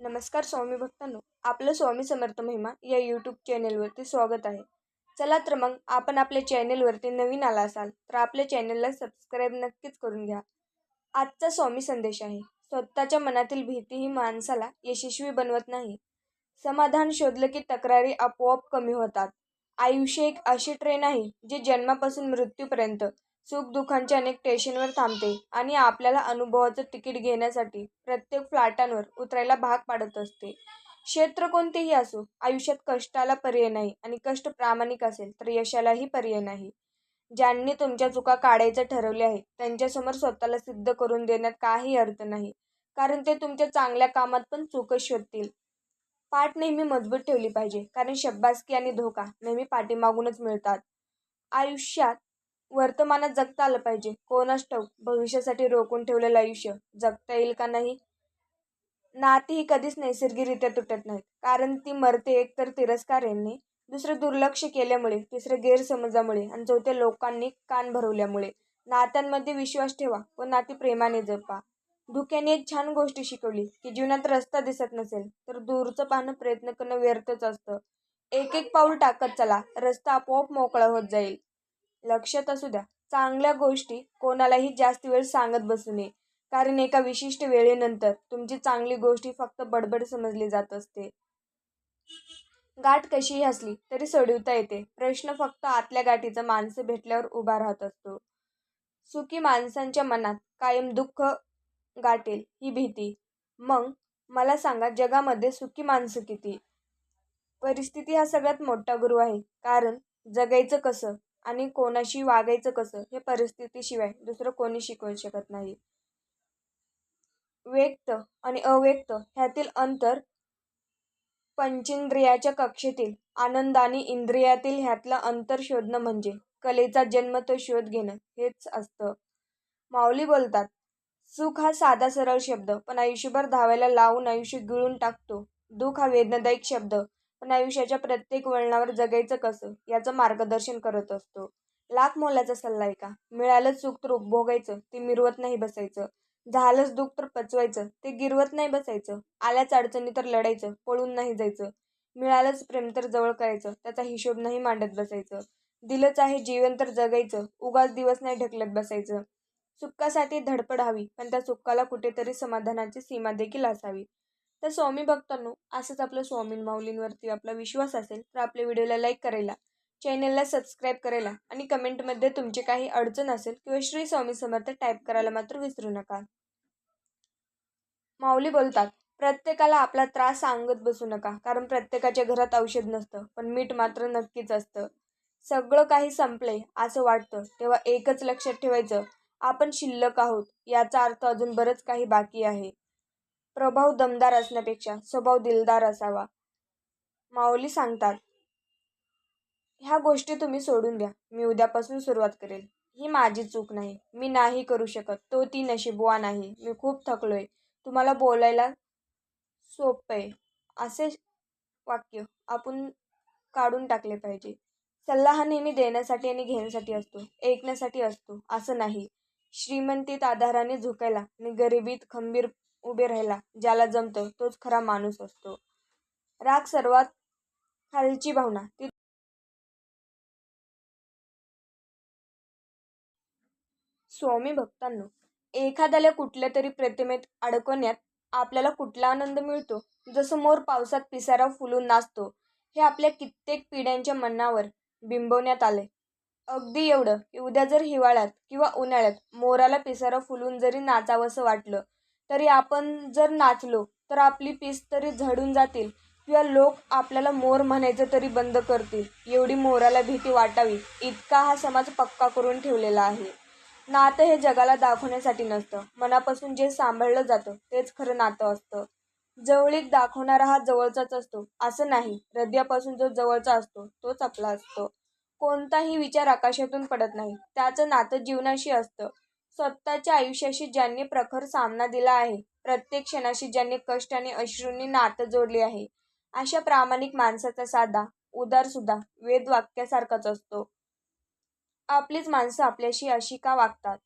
नमस्कार स्वामी भक्तांनो आपलं स्वामी समर्थ महिमा या यूट्यूब चॅनेलवरती स्वागत आहे. चला तर मग आपण आपल्या चॅनेलवरती नवीन आला असाल तर आपल्या चॅनेलला सबस्क्राईब नक्कीच करून घ्या. आजचा स्वामी संदेश आहे स्वतःच्या मनातील भीती ही माणसाला यशस्वी बनवत नाही. समाधान शोधलं की तक्रारी आपोआप कमी होतात. आयुष्य एक अशी ट्रेन आहे जी जन्मापासून मृत्यूपर्यंत सुखदुःखांच्या अनेक स्टेशनवर थांबते आणि आपल्याला अनुभवाचं तिकीट घेण्यासाठी प्रत्येक फ्लॅटांवर उतरायला भाग पाडत असते. क्षेत्र कोणतेही असो आयुष्यात कष्टाला पर्याय नाही आणि कष्ट प्रामाणिक असेल तर यशालाही पर्याय नाही. ज्यांनी तुमच्या चुका काढायचं ठरवले आहे त्यांच्यासमोर स्वतःला सिद्ध करून देण्यात काही अर्थ नाही कारण ते तुमच्या चांगल्या कामात पण चूकच शोधतील. पाठ नेहमी मजबूत ठेवली पाहिजे कारण शब्बासकी आणि धोका नेहमी पाठीमागूनच मिळतात. आयुष्यात वर्तमानात जगता आलं पाहिजे. कोणास ठाऊक भविष्यासाठी रोखून ठेवलेलं आयुष्य जगता येईल का नाही? नाती ही कधीच नैसर्गिकरित्या तुटत नाहीत. कारण ती मरते एक तर तिरस्कारांनी दुसरं दुर्लक्ष केल्यामुळे तिसरं गैरसमजामुळे आणि चौथ्या लोकांनी कान भरवल्यामुळे. नात्यांमध्ये विश्वास ठेवा व नाती प्रेमाने जपा. धुक्याने एक छान गोष्ट शिकवली की जीवनात रस्ता दिसत नसेल तर दूरचं पाहणं प्रयत्न करणं व्यर्थच असतं. एक एक पाऊल टाकत चला रस्ता आपोआप मोकळा होत जाईल. लक्षात असू द्या चांगल्या गोष्टी कोणालाही जास्त वेळ सांगत बसू नये. कारण एका विशिष्ट वेळेनंतर तुमची चांगली गोष्टी फक्त बडबड समजली जात असते. गाठ कशीही असली तरी सोडवता येते. प्रश्न फक्त आतल्या गाठीचा माणसं भेटल्यावर उभा राहत असतो. सुखी माणसांच्या मनात कायम दुःख गाठेल ही भीती. मग मला सांगा जगामध्ये सुखी माणसं किती? परिस्थिती हा सगळ्यात मोठा गुरु आहे. कारण जगायचं कसं? आणि कोणाशी वागायचं कसं? हे परिस्थितीशिवाय दुसरं कोणी शिकवू शकत नाही. व्यक्त आणि अव्यक्त ह्यातील अंतर पंचेंद्रियाच्या कक्षेतील आनंद आणि इंद्रियातील ह्यातलं अंतर शोधणं म्हणजे कलेचा जन्म तो शोध घेणं हेच असतं. माऊली बोलतात सुख हा साधा सरळ शब्द पण आयुष्यभर धावायला लावून आयुष्य गिळून टाकतो. दुःख हा वेदनादायक शब्द पण आयुष्याच्या प्रत्येक वळणावर जगायचं कसं? याचं मार्गदर्शन करत असतो. लाख मोलाचा सल्ला आहे का? मिळालं सुख तर उपभोगायचं ते मिरवत नाही बसायचं. झालंच दुःख तर पचवायचं ते गिरवत नाही बसायचं. आल्याच अडचणी तर लढायचं पळून नाही जायचं. मिळालंच प्रेम तर जवळ करायचं त्याचा हिशोब नाही मांडत बसायचं. दिलंच आहे जीवन तर जगायचं उगाच दिवस नाही ढकलत बसायचं. सुखासाठी धडपड हवी पण त्या सुखाला कुठेतरी समाधानाची सीमा देखील असावी. तर स्वामी भक्तांनो असंच आपलं स्वामी माऊलींवरती आपला विश्वास असेल तर आपल्या व्हिडिओला लाईक करायला चॅनलला सबस्क्राईब करायला आणि कमेंटमध्ये तुमची काही अडचण असेल किंवा श्री स्वामी समर्थ टाईप करायला मात्र विसरू नका. माऊली बोलतात प्रत्येकाला आपला त्रास सांगत बसू नका कारण प्रत्येकाच्या घरात औषध नसतं पण मीठ मात्र नक्कीच असतं. सगळं काही संपले असं वाटतं तेव्हा एकच लक्षात ठेवायचं आपण शिल्लक आहोत याचा अर्थ अजून बरंच काही बाकी आहे. प्रभाव दमदार असण्यापेक्षा स्वभाव दिलदार असावा. माऊली सांगतात ह्या गोष्टी तुम्ही सोडून द्या. मी उद्यापासून सुरुवात करेल. ही माझी चूक नाही. मी नाही करू शकत. तो ती नशिबवा नाही मी खूप थकलोय. तुम्हाला बोलायला सोपे आहे असे वाक्य आपण काढून टाकले पाहिजे. सल्ला हा नेहमी देण्यासाठी आणि घेण्यासाठी असतो. ऐकण्यासाठी असतो. असं नाही. श्रीमंतीत आधाराने झुकायला आणि गरिबीत खंबीर उभे राहायला ज्याला जमतं तोच खरा माणूस असतो. राग सर्वात खालची भावना. ती स्वामी भक्तांनो एखाद्याला कुठल्या तरी प्रतिमेत अडकवण्यात आपल्याला कुठला आनंद मिळतो? जसं मोर पावसात पिसारा फुलून नाचतो हे आपल्या कित्येक पिढ्यांच्या मनावर बिंबवण्यात आले अगदी एवढं की उद्या जर हिवाळ्यात किंवा उन्हाळ्यात मोराला पिसारा फुलून जरी नाचावंसं वाटलं तरी आपण जर नाचलो तर आपली पीस तरी झडून जातील किंवा लोक आपल्याला मोर म्हणायचं तरी बंद करतील. एवढी मोराला भीती वाटावी इतका हा समाज पक्का करून ठेवलेला आहे. नातं हे जगाला दाखवण्यासाठी नसतं. मनापासून जे सांभाळलं जातं तेच खरं नातं असतं. जवळीक दाखवणारा हा जवळचाच असतो. असं नाही. हृदयापासून जो जवळचा असतो तोच आपला असतो. कोणताही विचार आकाशातून पडत नाही. त्याचं नातं जीवनाशी असतं. स्वतःच्या आयुष्याशी ज्यांनी प्रखर सामना दिला आहे प्रत्येक क्षणाशी ज्यांनी कष्ट आणि अश्रूंनी नातं जोडले आहे अशा प्रामाणिक माणसाचा साधा उदारसुद्धा वेदवाक्यासारखाच असतो. आपलीच माणसं आपल्याशी अशी का वागतात?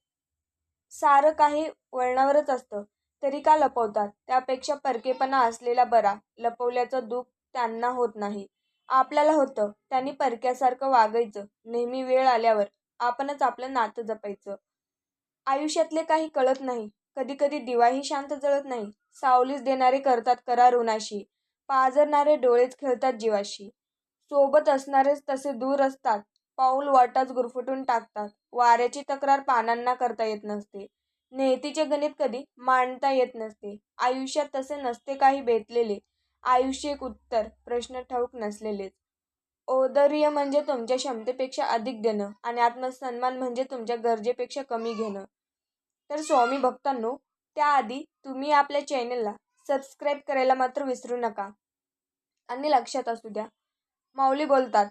सारं काही वळणावरच असतं तरी का लपवतात? त्यापेक्षा परकेपणा असलेला बरा लपवल्याचं दुःख त्यांना होत नाही. आपल्याला होतं. त्यांनी परक्यासारखं वागायचं. नेहमी वेळ आल्यावर आपणच आपलं नातं जपायचं. आयुष्यातले काही कळत नाही. कधी कधी दिवाही शांत जळत नाही. सावलीच देणारे करतात करार उन्हाशी. पाजरणारे डोळेच खेळतात जीवाशी. सोबत असणारेच तसे दूर असतात. पाऊल वाटाच गुरफटून टाकतात. वाऱ्याची तक्रार पानांना करता येत नसते. नेहतीचे गणित कधी मांडता येत नसते. आयुष्यात तसे नसते काही भेटलेले आयुष्य एक उत्तर प्रश्न ठाऊक नसलेलेच. औदर्य म्हणजे तुमच्या क्षमतेपेक्षा अधिक देणं आणि आत्मसन्मान म्हणजे तुमच्या गरजेपेक्षा कमी घेणं. तर स्वामी भक्तांनो त्याआधी तुम्ही आपल्या चॅनलला सबस्क्राईब करायला मात्र विसरू नका. आणि लक्षात असू द्या माऊली बोलतात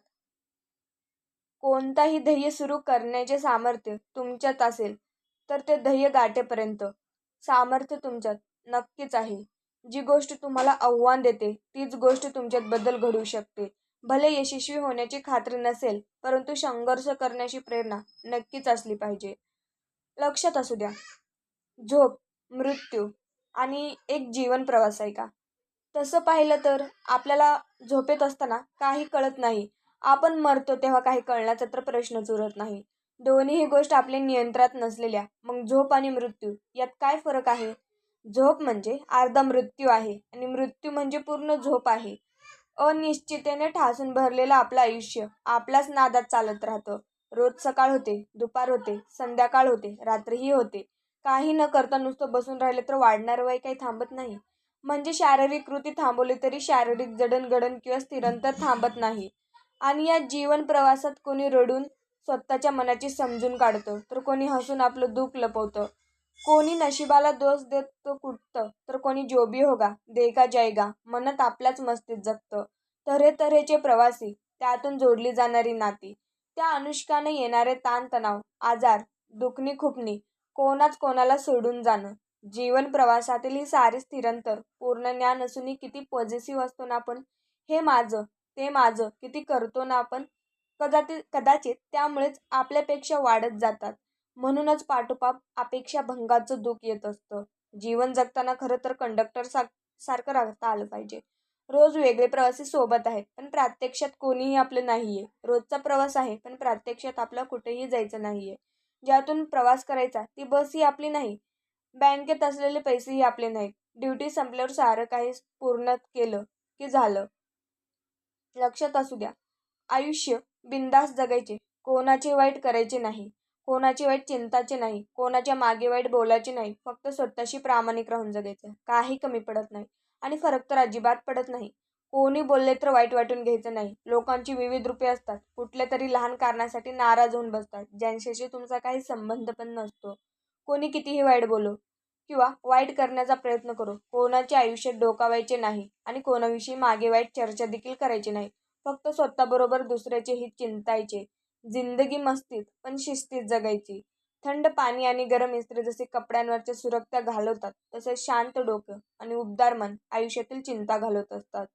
कोणताही ध्येय सुरू करण्याचे सामर्थ्य तुमच्यात असेल तर ते ध्येय गाठेपर्यंत सामर्थ्य तुमच्यात नक्कीच आहे. जी गोष्ट तुम्हाला आव्हान देते तीच गोष्ट तुमच्यात बदल घडू शकते. भले यशस्वी होण्याची खात्री नसेल परंतु संघर्ष करण्याची प्रेरणा नक्कीच असली पाहिजे. लक्षात असू द्या. झोप मृत्यू आणि एक जीवन प्रवास आहे का? तसं पाहिलं तर आपल्याला झोपेत असताना काही कळत नाही. आपण मरतो तेव्हा काही कळण्याचा तर प्रश्नच उरत नाही. दोन्हीही गोष्ट आपल्या नियंत्रणात नसलेल्या मग झोप आणि मृत्यू यात काय फरक आहे? झोप म्हणजे अर्धा मृत्यू आहे आणि मृत्यू म्हणजे पूर्ण झोप आहे. अनिश्चितेने ठासून भरलेलं आपलं आयुष्य आपल्याच नादात चालत राहतं. रोज सकाळ होते दुपार होते संध्याकाळ होते रात्रीही होते. काही न करता नुसतं बसून राहिले तर वाढणार वय काही थांबत नाही. म्हणजे शारीरिक कृती थांबवली तरी शारीरिक जडणघडण किंवा स्थिरंतर थांबत नाही. आणि या जीवन प्रवासात कोणी रडून स्वतःच्या मनाची समजून काढतं तर कोणी हसून आपलं दुःख लपवतं. कोणी नशिबाला दोष देत तो कुठतं? तर कोणी जोबी होगा देगा जायगा म्हणत आपल्याच मस्तीत जगतं. तऱ्हे तऱ्हेचे प्रवासी त्यातून जोडली जाणारी नाती. त्या अनुष्काने येणारे ताणतणाव आजार दुखणी खुपणी कोणाच कोणाला सोडून जाणं. जीवन प्रवासातील ही सारी स्थिरंतर पूर्ण ज्ञान असूनही किती पॉझिटिव्ह असतो ना आपण? हे माझं ते माझं किती करतो ना आपण? कदाचित कदाचित त्यामुळेच आपल्यापेक्षा वाढत जातात. म्हणूनच पाठोपाठ अपेक्षा भंगाचं दुःख येत असतं. जीवन जगताना खरं तर कंडक्टर सा सारखं राहता आलं पाहिजे. रोज वेगळे प्रवासी सोबत आहेत पण प्रत्यक्षात कोणीही आपलं नाही आहे रोजचा प्रवास आहे पण प्रत्यक्षात आपला कुठेही जायचं नाही आहे ज्यातून प्रवास करायचा ती बसही आपली नाही. बँकेत असलेले पैसेही आपले नाहीत. ड्युटी संपल्यावर सारं काही पूर्ण केलं की झालं. लक्षात असू द्या. आयुष्य बिंदास जगायचे. कोणाचे वाईट करायचे नाही. कोणाची वाईट चिंताचे नाही कोणाच्या मागे वाईट बोलायचे नाही फक्त स्वतःशी प्रामाणिक राहून जगायचं काही कमी पडत नाही आणि फरक तर अजिबात पडत नाही. कोणी बोलले तर वाईट वाटून घ्यायचं नाही. लोकांची विविध रूपे असतात. कुठल्या तरी लहान कारणासाठी नाराज होऊन बसतात ज्यांच्याशी तुमचा काही संबंध पण नसतो. कोणी कितीही वाईट बोलो किंवा वाईट करण्याचा प्रयत्न करो कोणाच्या आयुष्यात डोकावायचे नाही आणि कोणाविषयी मागे वाईट चर्चा देखील करायची नाही. फक्त स्वतःबरोबर दुसऱ्याचे हित चिंतायचे. जिंदगी मस्तीत पण शिस्तीत जगायची. थंड पाणी आणि गरम इस्त्री जसे कपड्यांवरच्या सुरक्षा घालवतात तसे शांत डोकं आणि उबदार मन आयुष्यातील चिंता घालवत असतात.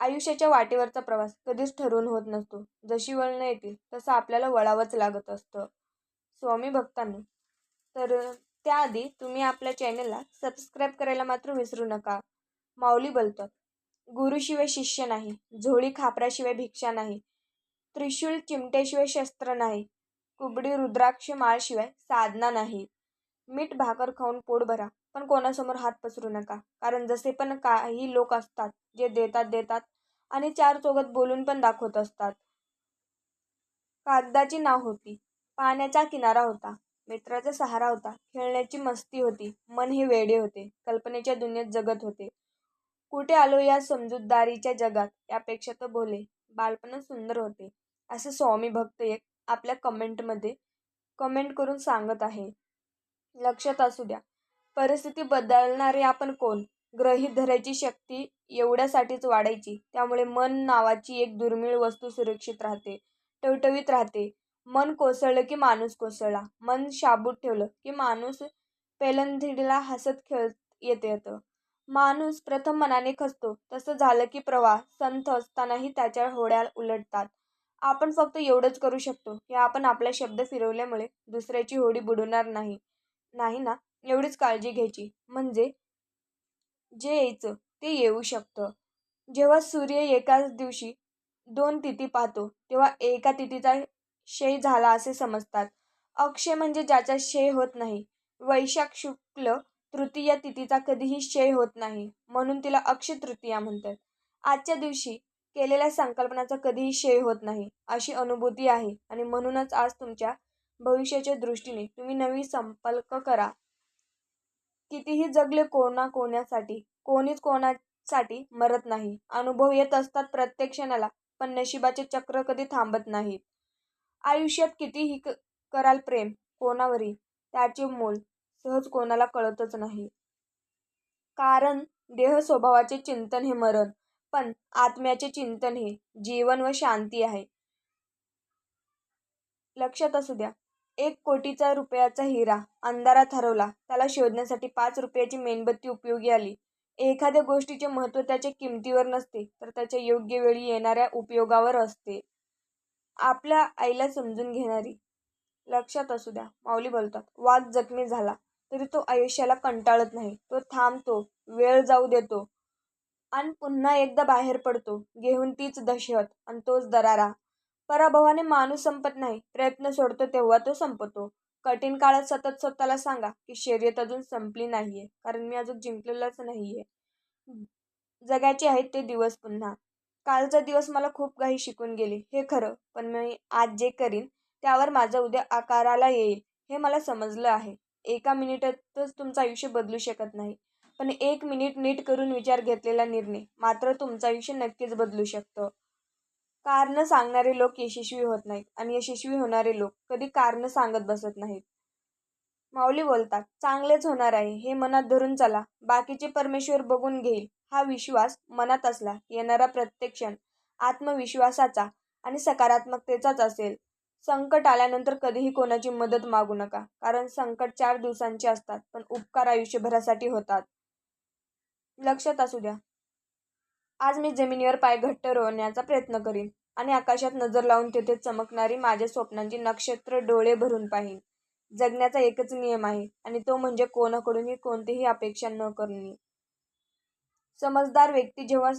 आयुष्याच्या वाटेवरचा प्रवास कधीच ठरवून होत नसतो. जशी वळणं येतील तसं आपल्याला वळावंच लागत असतं. स्वामी भक्तांनी तर त्याआधी तुम्ही आपल्या चॅनलला सबस्क्राईब करायला मात्र विसरू नका. माऊली बोलतात गुरुशिवाय शिष्य नाही झोळी खापराशिवाय भिक्षा नाही. त्रिशूल चिमट्याशिवाय शस्त्र नाही. कुबडी रुद्राक्ष माळशिवाय साधना नाही. मीठ भाकर खाऊन पोट भरा पण कोणासमोर हात पसरू नका. कारण जसे पण काही लोक असतात जे देतात देतात आणि चार चौघात बोलून पण दाखवत असतात. कागदाची नाव होती. पाण्याचा किनारा होता. मित्राचा सहारा होता. खेळण्याची मस्ती होती. मन हे वेडे होते. कल्पनेच्या दुनियेत जगत होते. कुठे आलो या समजूतदारीच्या जगात? यापेक्षा तर बोले बालपण सुंदर होते. असे स्वामी भक्त एक आपल्या कमेंटमध्ये कमेंट करून सांगत आहे. लक्षात असू द्या. परिस्थिती बदलणारे आपण कोण? ग्रहित धरायची शक्ती एवढ्यासाठीच वाढायची. त्यामुळे मन नावाची एक दुर्मिळ वस्तू सुरक्षित राहते टवटवीत राहते. मन कोसळलं की माणूस कोसळला. मन शाबूत ठेवलं की माणूस पेलंधिडीला हसत खेळत येते येतं. माणूस प्रथम मनाने खचतो. तसं झालं की प्रवाह संथ असतानाही त्याच्या होड्या उलटतात. आपण फक्त एवढंच करू शकतो की आपण आपला शब्द फिरवल्यामुळे दुसऱ्याची होडी बुडवणार नाही. नाही ना? एवढीच काळजी घ्यायची. म्हणजे? जे यायचं ते येऊ शकतं. जेव्हा सूर्य एकाच दिवशी दोन तिथी पाहतो तेव्हा एका तिथीचा क्षय झाला असे समजतात. अक्षय म्हणजे ज्याचा क्षय होत नाही. वैशाख शुक्ल तृतीया तिथीचा कधीही क्षय होत नाही. म्हणून तिला अक्षय तृतीया म्हणतात. आजच्या दिवशी केलेल्या संकल्पनाचा कधीही क्षय होत नाही. अशी अनुभूती आहे आणि म्हणूनच आज तुमच्या भविष्याच्या दृष्टीने तुम्ही नवी संपर्क करा. कितीही जगले कोणा कोणासाठी कोणीच कोणासाठी मरत नाही. अनुभव येत असतात प्रत्येक क्षणाला पण नशिबाचे चक्र कधी थांबत नाहीत. आयुष्यात कितीही क कराल प्रेम कोणावरही त्याचे मोल सहज कोणाला कळतच नाही. कारण देह स्वभावाचे चिंतन हे मरण पण आत्म्याचे चिंतन हे जीवन व शांती आहे. लक्षात असू द्या एक कोटीचा रुपयाचा हिरा अंधारात हरवला त्याला शोधण्यासाठी पाच रुपयाची मेणबत्ती उपयोगी आली. एखाद्या गोष्टीचे महत्त्व त्याच्या किमतीवर नसते तर त्याच्या योग्य वेळी येणाऱ्या उपयोगावर असते. आपल्या आईला समजून घेणारी. लक्षात असू द्या माऊली बोलतात वाद जखमी झाला तरी तो आयुष्याला कंटाळत नाही. तो थांबतो वेळ जाऊ देतो. आणि पुन्हा एकदा बाहेर पडतो घेऊन तीच दहशत आणि तोच दरारा. पराभवाने माणूस संपत नाही प्रयत्न सोडतो तेव्हा तो संपतो. कठीण काळात सतत स्वतःला सांगा की शर्यत अजून संपली नाहीये कारण मी अजून जिंकलेलंच नाहीये. जगायचे आहेत ते दिवस पुन्हा. कालचा दिवस मला खूप काही शिकून गेले हे खरं पण मी आज जे करीन त्यावर माझं उद्या आकाराला येईल हे मला समजलं आहे. एका मिनिटातच तुमचं आयुष्य बदलू शकत नाही. पण एक मिनिट नीट करून विचार घेतलेला निर्णय. मात्र तुमचं आयुष्य नक्कीच बदलू शकतं. कारणं सांगणारे लोक यशस्वी होत नाहीत आणि यशस्वी होणारे लोक कधी कारणं सांगत बसत नाहीत. माऊली बोलतात चांगलेच होणार आहे. हे मनात धरून चला. बाकीचे परमेश्वर बघून घेईल. हा विश्वास मनात असला येणारा प्रत्येक क्षण आत्मविश्वासाचा आणि सकारात्मकतेचाच असेल. संकट आल्यानंतर कधीही कोणाची मदत मागू नका. कारण संकट चार दिवसांचे असतात पण उपकार आयुष्यभरासाठी होतात. लक्षात असू द्या. आज मी जमिनीवर पाय घट्ट रोवण्याचा प्रयत्न करीन आणि आकाशात नजर लावून तेथे चमकणारी माझ्या स्वप्नांची नक्षत्र डोळे भरून पाहीन. जगण्याचा एकच नियम आहे आणि तो म्हणजे कोणाकडूनही कोणतीही अपेक्षा न करणे. समजदार व्यक्ती जेव्हा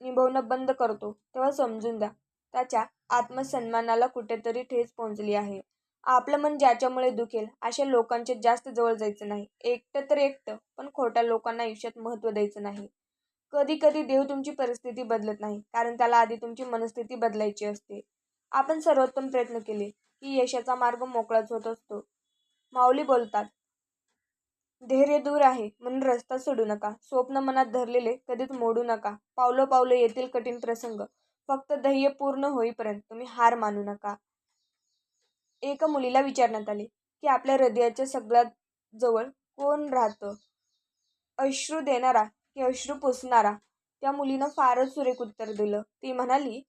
निभवणं बंद करतो तेव्हा समजून द्या त्याच्या आत्मसन्मानाला कुठेतरी ठेच पोहोचली आहे. आपलं मन ज्याच्यामुळे दुखेल अशा लोकांच्या जास्त जवळ जायचं नाही. एकटं तर एकटं पण खोट्या लोकांना आयुष्यात महत्त्व द्यायचं नाही. कधी कधी देव तुमची परिस्थिती बदलत नाही कारण त्याला आधी तुमची मनस्थिती बदलायची असते. आपण सर्वोत्तम प्रयत्न केले की यशाचा मार्ग मोकळाच होत असतो. माऊली बोलतात धैर्य दूर आहे म्हणून रस्ता सोडू नका. स्वप्न मनात धरलेले कधीच मोडू नका. पावलं पावलं येतील कठीण प्रसंग. फक्त ध्येय पूर्ण होईपर्यंत तुम्ही हार मानू नका. एका मुलीला विचारण्यात आले की आपल्या हृदयाच्या सगळ्यात जवळ कोण राहतं? अश्रू देणारा की अश्रू पुसणारा? त्या मुलीनं फारच सुरेख उत्तर दिलं. ती म्हणाली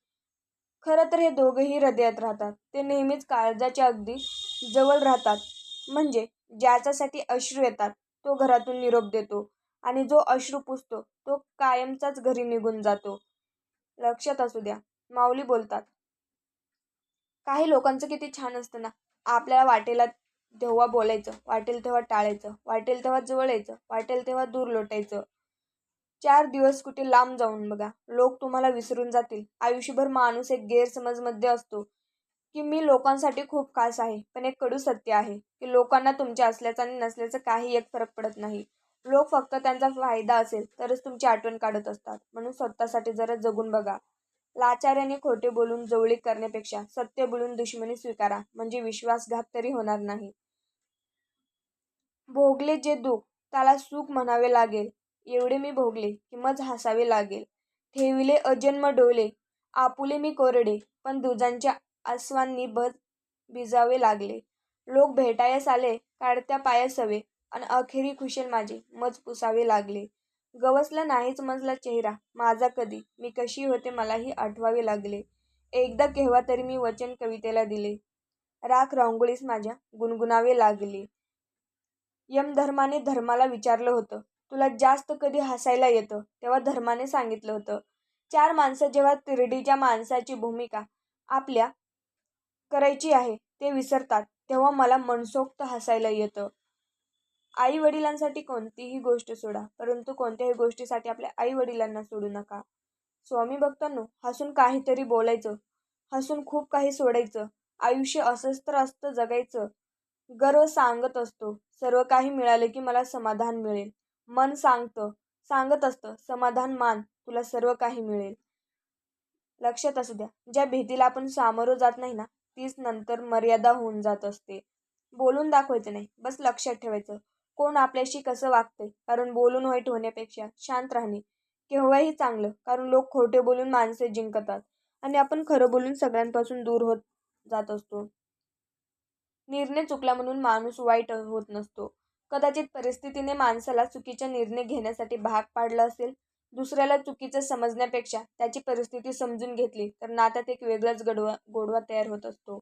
खरं तर हे दोघंही हृदयात राहतात. ते नेहमीच काळजाच्या अगदी जवळ राहतात. म्हणजे ज्याच्यासाठी अश्रू येतात तो घरातून निरोप देतो आणि जो अश्रू पुसतो तो कायमचाच घरी निघून जातो. लक्षात असू द्या माऊली बोलतात काही लोकांचं किती छान असतं ना. आपल्याला वाटेला तेव्हा बोलायचं वाटेल तेव्हा टाळायचं वाटेल तेव्हा जवळ यायचं वाटेल तेव्हा दूर लोटायचं. चार दिवस कुठे लांब जाऊन बघा. लोक तुम्हाला विसरून जातील. आयुष्यभर माणूस एक गैरसमजमध्ये असतो की मी लोकांसाठी खूप खास आहे पण एक कडू सत्य आहे की लोकांना तुमच्या असल्याचं आणि नसल्याचं काही एक फरक पडत नाही. लोक फक्त त्यांचा फायदा असेल तरच तुमची आठवण काढत असतात. म्हणून स्वतःसाठी जरा जगून बघा. लाचार्याने खोटे बोलून जवळीक करण्यापेक्षा सत्य बोलून दुश्मनी स्वीकारा म्हणजे विश्वासघात तरी होणार नाही. भोगले जे दुःख त्याला सुख म्हणावे लागेल. एवढे मी भोगले की मज हसावे लागेल. ठेविले अजन्म डोले आपुले मी कोरडे पण दुजांच्या आसवांनी बज भिजावे लागले. लोक भेटायस आले काढत्या पायस हवे आणि अखेरी खुशेल माझे मज पुसावे लागले. गवसला नाहीच मजला चेहरा. माझा कधी? मी कशी होते मलाही आठवावे लागले. एकदा केव्हा तरी मी वचन कवितेला दिले. राख रांगोळीस माझ्या. गुणगुणावे लागले. यमधर्माने धर्माला विचारलं होतं. तुला जास्त कधी हसायला येतं? तेव्हा धर्माने सांगितलं होतं. चार माणसं जेव्हा तिरडीच्या माणसाची भूमिका आपल्या करायची आहे ते विसरतात. तेव्हा मला मनसोक्त हसायला येतं. आई वडिलांसाठी कोणतीही गोष्ट सोडा परंतु कोणत्याही गोष्टीसाठी आपल्या आई वडिलांना सोडू नका. स्वामी भक्तांनो हसून काहीतरी बोलायचं हसून खूप काही सोडायचं आयुष्य असंच तर असतं जगायचं गर्व सांगत असतो. सर्व काही मिळाले की मला समाधान मिळेल. मन सांगतं सांगत असतं समाधान मान तुला सर्व काही मिळेल. लक्षात असू द्या ज्या भीतीला आपण सामोरं जात नाही ना तीच नंतर मर्यादा होऊन जात असते. बोलून दाखवायचं नाही बस लक्षात ठेवायचं. कोण आपल्याशी कसं वागतंय? कारण बोलून वाईट होण्यापेक्षा शांत राहणे केव्हाही चांगलं. कारण लोक खोटे बोलून माणसे जिंकतात. आणि आपण खरं बोलून सगळ्यांपासून दूर होत जात असतो. निर्णय चुकला म्हणून माणूस वाईट होत नसतो. कदाचित परिस्थितीने माणसाला चुकीचा निर्णय घेण्यासाठी भाग पाडला असेल. दुसऱ्याला चुकीचं समजण्यापेक्षा त्याची परिस्थिती समजून घेतली तर नात्यात एक वेगळाच गडवा गोडवा तयार होत असतो.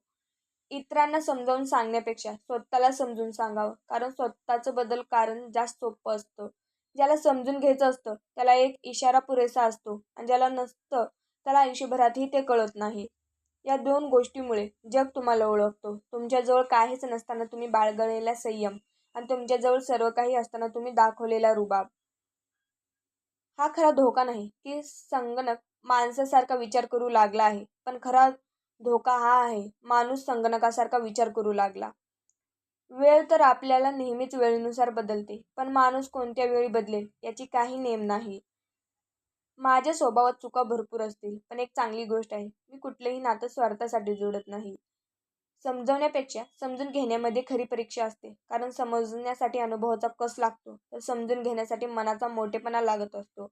इतरांना समजावून सांगण्यापेक्षा स्वतःला समजून सांगावं. कारण स्वतःचं बदल कारण जास्त सोपं असतं. ज्याला समजून घ्यायचं असतं त्याला एक इशारा पुरेसा असतो आणि ज्याला नसतं त्याला आयुष्यभरातही ते कळत नाही. या दोन गोष्टीमुळे जग तुम्हाला ओळखतो. तुमच्याजवळ काहीच नसताना तुम्ही बाळगलेला संयम आणि तुमच्याजवळ सर्व काही असताना तुम्ही दाखवलेला रुबाब. हा खरा धोका नाही की संगणक माणसासारखा विचार करू लागला आहे पण खरा धोका हा आहे. माणूस संगणकासारखा विचार करू लागला. वेळ तर आपल्याला नेहमीच वेळेनुसार बदलते पण माणूस कोणत्या वेळी बदलेल याची काही नेम नाही. माझ्या स्वभावात चुका भरपूर असतील पण एक चांगली गोष्ट आहे. मी कुठलेही नातं स्वार्थासाठी जोडत नाही. समजवण्यापेक्षा समजून घेण्यामध्ये खरी परीक्षा असते कारण समजण्यासाठी अनुभवाचा कस लागतो तर समजून घेण्यासाठी मनाचा मोठेपणा लागत असतो.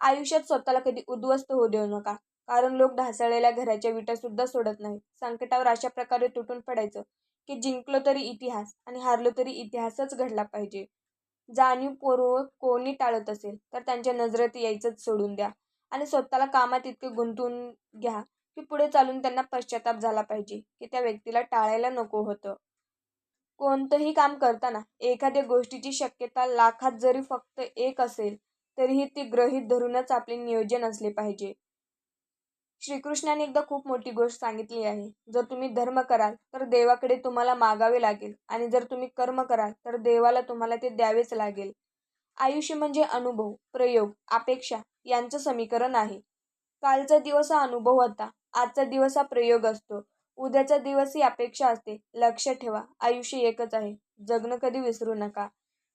आयुष्यात स्वतःला कधी उद्ध्वस्त होऊ देऊ नका. कारण लोक ढासळलेल्या घराच्या विटा सुद्धा सोडत नाहीत. संकटावर अशा प्रकारे तुटून पडायचं की जिंकलो तरी इतिहास आणि हारलो तरी इतिहासच घडला पाहिजे. जाणीवपूर्वक कोणी टाळत असेल तर त्यांच्या नजरेत यायचंच सोडून द्या आणि स्वतःला कामात इतके गुंतवून घ्या की पुढे चालून त्यांना पश्चाताप झाला पाहिजे की त्या व्यक्तीला टाळायला नको होतं. कोणतंही काम करताना एखाद्या गोष्टीची शक्यता लाखात जरी फक्त एक असेल तरीही ती ग्रहीत धरूनच आपले नियोजन असले पाहिजे. श्रीकृष्णाने एकदा खूप मोठी गोष्ट सांगितली आहे. जर तुम्ही धर्म कराल तर देवाकडे तुम्हाला मागावे लागेल. आणि जर तुम्ही कर्म कराल तर देवाला तुम्हाला ते द्यावेच लागेल. आयुष्य म्हणजे अनुभव प्रयोग अपेक्षा यांचं समीकरण आहे. कालचा दिवस हा अनुभव होता. आजचा दिवस हा प्रयोग असतो. उद्याचा दिवस ही अपेक्षा असते. लक्ष ठेवा. आयुष्य एकच आहे. जगणं कधी विसरू नका.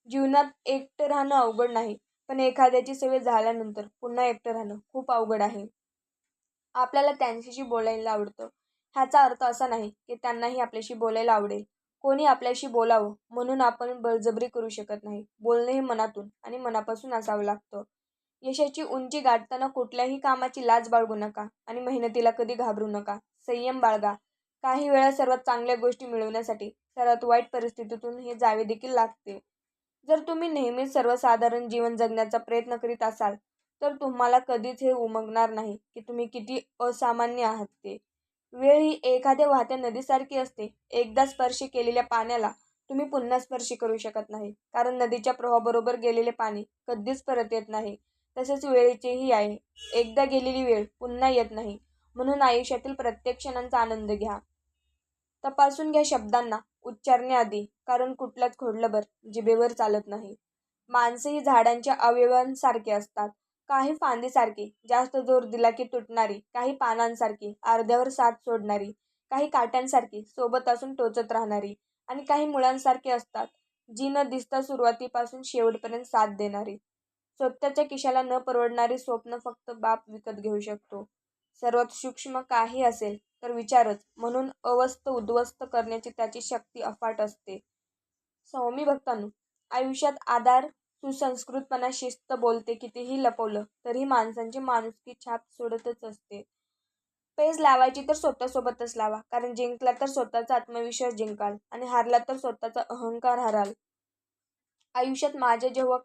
जीवनात एकटं राहणं अवघड नाही. पण एखाद्याची सवय झाल्यानंतर पुन्हा एकटं राहणं खूप अवघड आहे. आपल्याला त्यांच्याशी बोलायला आवडतं. ह्याचा अर्थ असा नाही की त्यांनाही आपल्याशी बोलायला आवडेल. कोणी आपल्याशी बोलावं म्हणून आपण बळजबरी करू शकत नाही. बोलणे हे मनातून आणि मनापासून असावं लागतं. यशाची उंची गाठताना कुठल्याही कामाची लाज बाळगू नका आणि मेहनतीला कधी घाबरू नका. संयम बाळगा. काही वेळा सर्वात चांगल्या गोष्टी मिळवण्यासाठी सर्वात वाईट परिस्थितीतून हे जावे देखील लागते. जर तुम्ही नेहमीच सर्वसाधारण जीवन जगण्याचा प्रयत्न करीत असाल तर तुम्हाला कधीच हे उमगणार नाही की तुम्ही किती असामान्य आहात ते. वेळ ही एखाद्या वाहत्या नदीसारखी असते. एकदा स्पर्श केलेल्या पाण्याला तुम्ही पुन्हा स्पर्श करू शकत नाही. कारण नदीच्या प्रवाहाबरोबर गेलेले पाणी कधीच परत येत नाही. तसेच वेळेचेही आहे. एकदा गेलेली वेळ पुन्हा येत नाही. म्हणून आयुष्यातील प्रत्येक क्षणांचा आनंद घ्या. तपासून घ्या शब्दांना उच्चारण्याआधी कारण कुठलाच खोडलंबर जिभेवर चालत नाही. माणसे ही झाडांच्या अवयवांसारखे असतात. काही फांदीसारखी जास्त जोर दिला की तुटणारी काही पानांसारखी अर्ध्यावर साथ सोडणारी काही काट्यांसारखी सोबत असून टोचत राहणारी आणि काही मुळांसारखी असतात जी न दिसता सुरुवातीपासून शेवटपर्यंत साथ देणारी. स्वतःच्या किशाला न परवडणारी स्वप्न फक्त बाप विकत घेऊ शकतो. सर्वात सूक्ष्म काही असेल तर विचारच म्हणून अवस्थ उद्ध्वस्त करण्याची त्याची शक्ती अफाट असते. स्वामी भक्तांनो आयुष्यात आधार सुसंस्कृतपणा शिस्त बोलते कितीही लपवलं तरी माणसांची माणुसकी छाप सोडतच असते. पेज लावायची तर स्वतःसोबतच लावा कारण जिंकला तर स्वतःचा आत्मविश्वास जिंकाल आणि हारला तर स्वतःचा अहंकार हाराल. आयुष्यात माझ्या जेव्हा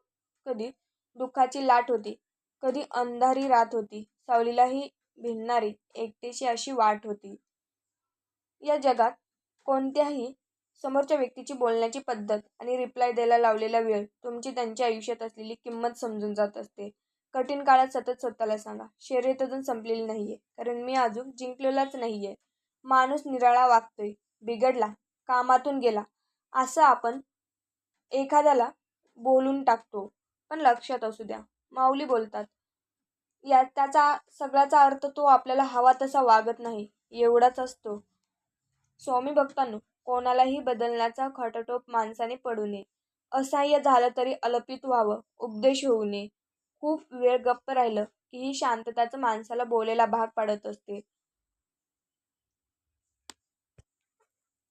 कधी दुःखाची लाट होती कधी अंधारी रात होती सावलीलाही भिनणारी एकटेशी अशी वाट होती. या जगात कोणत्याही समोरच्या व्यक्तीची बोलण्याची पद्धत आणि रिप्लाय द्यायला लावलेला वेळ तुमची त्यांच्या आयुष्यात असलेली किंमत समजून जात असते. कठीण काळात सतत स्वतःला सांगा शर्यत अजून संपलेली नाहीये कारण मी अजून जिंकलेलाच नाहीये. माणूस निराळा वागतोय बिघडला कामातून गेला. असं आपण एखाद्याला बोलून टाकतो पण लक्षात असू द्या. माऊली बोलतात या त्याचा सगळ्याचा अर्थ तो आपल्याला हवा तसा वागत नाही एवढाच असतो. स्वामी भक्तांनो कोणालाही बदलण्याचा खटाटोप माणसाने पडू नये. असह्य झालं तरी अलपित व्हावं उपदेश होऊ नये. खूप वेळ गप्प राहिलं की ही शांतताच माणसाला बोलेला भाग पाडत असते.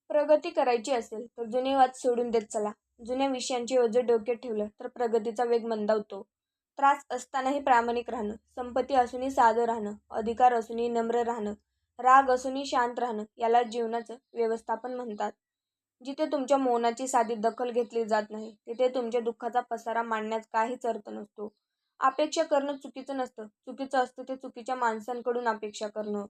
प्रगती करायची असेल तर जुने वाद सोडून देत चला. जुन्या विषयांचे ओझे डोक्यात ठेवलं तर प्रगतीचा वेग मंदावतो. त्रास असतानाही प्रामाणिक राहणं संपत्ती असूनही साधं राहणं अधिकार असूनही नम्र राहणं राग असूनही शांत राहणं याला जीवनाचं व्यवस्थापन म्हणतात. जिथे तुमच्या मौनाची साधी दखल घेतली जात नाही तिथे तुमच्या दुःखाचा पसारा मांडण्यात काहीच अर्थ नसतो. अपेक्षा करणं चुकीचं नसतं. चुकीचं असतं ते चुकीच्या माणसांकडून अपेक्षा करणं.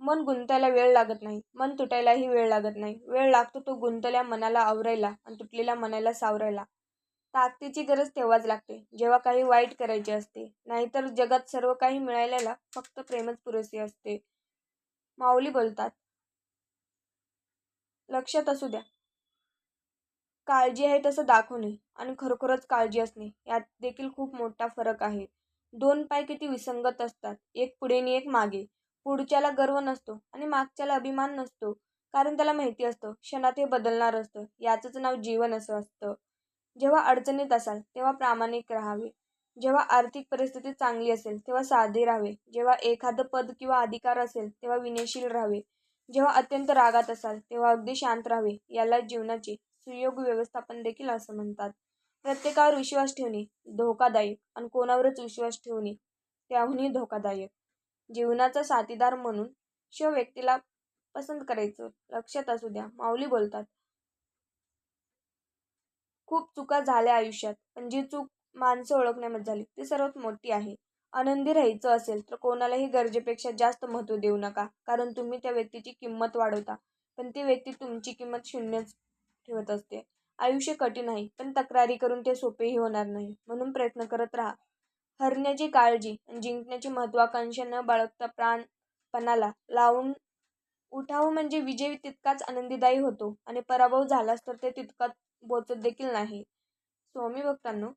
मन गुंतायला वेळ लागत नाही. मन तुटायलाही वेळ लागत नाही. वेळ लागतो तो गुंतल्या मनाला आवरायला आणि तुटलेल्या मनाला सावरायला. ताकदीची गरज तेव्हाच लागते जेव्हा काही वाईट करायचे असते. नाहीतर जगात सर्व काही मिळालेला फक्त प्रेमच पुरेसे असते. माऊली बोलतात. लक्षात असू द्या. काळजी आहे तसं दाखवणे आणि खरोखरच काळजी असणे यात देखील खूप मोठा फरक आहे. दोन पाय किती विसंगत असतात एक पुढे आणि एक मागे. पुढच्याला गर्व नसतो आणि मागच्याला अभिमान नसतो कारण त्याला माहिती असतं क्षणात हे बदलणार असतं याचंच नाव जीवन असं असतं. जेव्हा अडचणीत असाल तेव्हा प्रामाणिक राहावे. जेव्हा आर्थिक परिस्थिती चांगली असेल तेव्हा साधे राहावे. जेव्हा एखादं पद किंवा अधिकार असेल तेव्हा विनयशील राहावे. जेव्हा अत्यंत रागात असाल तेव्हा अगदी शांत राहावे. याला जीवनाचे सुयोग व्यवस्थापन देखील असं म्हणतात. प्रत्येकावर विश्वास ठेवणे धोकादायक आणि कोणावरच विश्वास ठेवणे त्याहूनही धोकादायक. जीवनाचा साथीदार म्हणून शिव व्यक्तीला पसंत करायचं लक्षात असू द्या. माऊली बोलतात खूप चुका झाल्या आयुष्यात पण जी चूक माणसं ओळखण्यामध्ये झाली. ती सर्वात मोठी आहे. आनंदी राहायचं असेल तर कोणालाही गरजेपेक्षा जास्त महत्त्व देऊ नका. कारण तुम्ही त्या व्यक्तीची किंमत वाढवता. पण ती व्यक्ती तुमची किंमत शून्यच ठेवत असते. आयुष्य कठीण आहे पण तक्रारी करून ते सोपेही होणार नाही. म्हणून प्रयत्न करत राहा. हरण्याची काळजी आणि जिंकण्याची महत्वाकांक्षा न बाळगता प्राणपणाला लावून उठावं म्हणजे विजय तितकाच आनंदीदायी होतो. आणि पराभव झालाच तर ते तितकाच बोचत देखील नाही. स्वामी भक्तांनो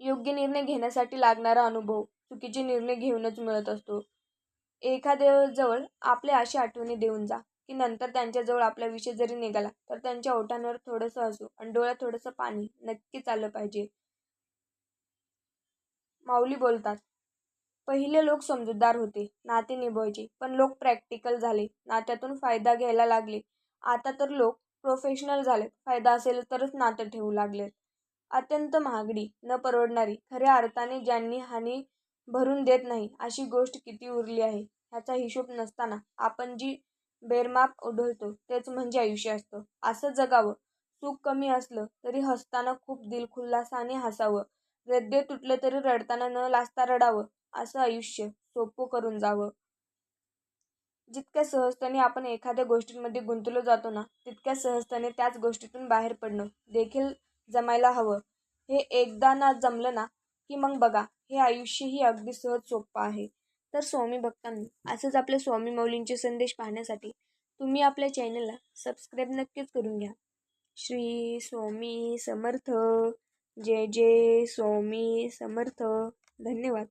योग्य निर्णय घेण्यासाठी लागणारा अनुभव चुकीचे निर्णय घेऊनच मिळत असतो. एखाद्याजवळ आपल्या अशा आठवणी देऊन जा की नंतर त्यांच्याजवळ आपला विषय जरी निघाला तर त्यांच्या ओठांवर थोडंसं असो आणि डोळ्यात थोडंसं पाणी नक्कीच आलं पाहिजे. माऊली बोलतात पहिले लोक समजूतदार होते नाते निभवायचे पण लोक प्रॅक्टिकल झाले नात्यातून फायदा घ्यायला लागले. आता तर लोक प्रोफेशनल झालेत फायदा असेल तरच नातं ठेवू लागलेत. अत्यंत महागडी न परवडणारी खऱ्या अर्थाने ज्यांनी हानी भरून देत नाही अशी गोष्ट किती उरली आहे? ह्याचा हिशोब नसताना आपण जी बेरमाप ओढवतो तेच म्हणजे आयुष्य असतं. असं जगावं सुख कमी असलं तरी हसताना खूप दिलखुल्लासाने हसावं. हृदय तुटलं तरी रडताना न लाजता रडावं असं आयुष्य सोपं करून जावं. जितक्या सहजतेने आपण एखाद्या गोष्टींमध्ये गुंतलो जातो ना तितक्या सहजतेने त्याच गोष्टीतून बाहेर पडणं देखील जमायला हवं. हे एकदा ना जमलं ना की मग बघा हे आयुष्यही अगदी सहज सोपं आहे. तर स्वामी भक्तांनी असंच आपल्या स्वामी मौलींचे संदेश पाहण्यासाठी तुम्ही आपल्या चॅनलला सबस्क्राईब नक्कीच करून घ्या. श्री स्वामी समर्थ. जय जय स्वामी समर्थ. धन्यवाद.